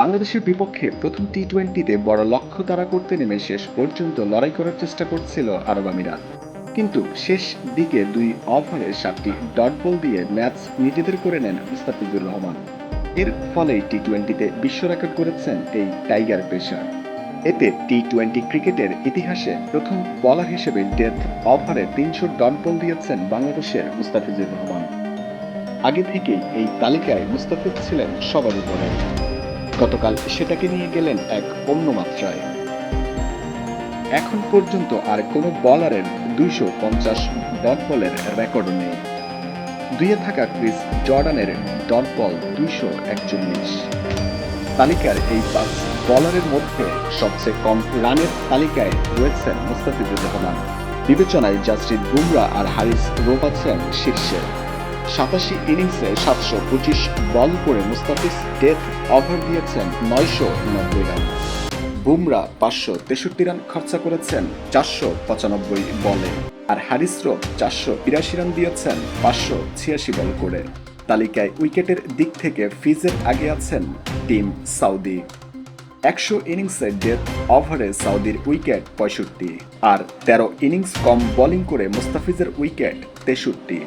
বাংলাদেশের বিপক্ষে প্রথম টি টোয়েন্টিতে বড় লক্ষ্য তারা করতে নেমে শেষ পর্যন্ত লড়াই করার চেষ্টা করছিল আরব আমিরাত। কিন্তু শেষ দিকে দুই ওভারে সাতটি ডট বল দিয়ে ম্যাচ নিজেদের করে নেন মুস্তাফিজুর রহমান। এর ফলে টি টোয়েন্টিতে বিশ্ব রেকর্ড করেছেন এই টাইগার পেশার এতে টি টোয়েন্টি ক্রিকেটের ইতিহাসে প্রথম বলার হিসেবে ডেথ ওভারে তিনশো ডট বল দিয়েছেন বাংলাদেশের মুস্তাফিজুর রহমান। আগে থেকেই এই তালিকায় মুস্তাফিজ ছিলেন সবার উপরে। গতকাল সেটাকে নিয়ে গেলেন এক অন্য মাত্রায়। এখন পর্যন্ত আর কোনো বলারের দুইশো পঞ্চাশ ডট বলের রেকর্ড নেই। দুইয়ে থাকা ক্রিস জর্ডানের ডট বল দুইশো একচল্লিশ। তালিকার এই পাঁচ বলারের মধ্যে সবচেয়ে কম রানের তালিকায় রয়েছেন মুস্তাফিজুর রহমান। বিবেচনায় জাসপ্রীত বুমরা আর হারিস আছেন শীর্ষে। সাতাশি ইনিংসে সাতশো পঁচিশ বল করে মুস্তাফিজ ডেথ ওভার দিয়েছেন নয়শো নব্বই রান। বুমরা পাঁচশো তেষট্টি রান খরচা করেছেন চারশো পঁচানব্বই বলে। আর হ্যারিসরো চারশো বিরাশি রান দিয়েছেন পাঁচশো ছিয়াশি বল করে। তালিকায় উইকেটের দিক থেকে ফিজের আগে আছেন টিম সাউদি। একশো ইনিংসে ডেথ ওভারে সাউদির উইকেট পঁয়ষট্টি। আর তেরো ইনিংস কম বোলিং করে মুস্তাফিজের উইকেট তেষট্টি।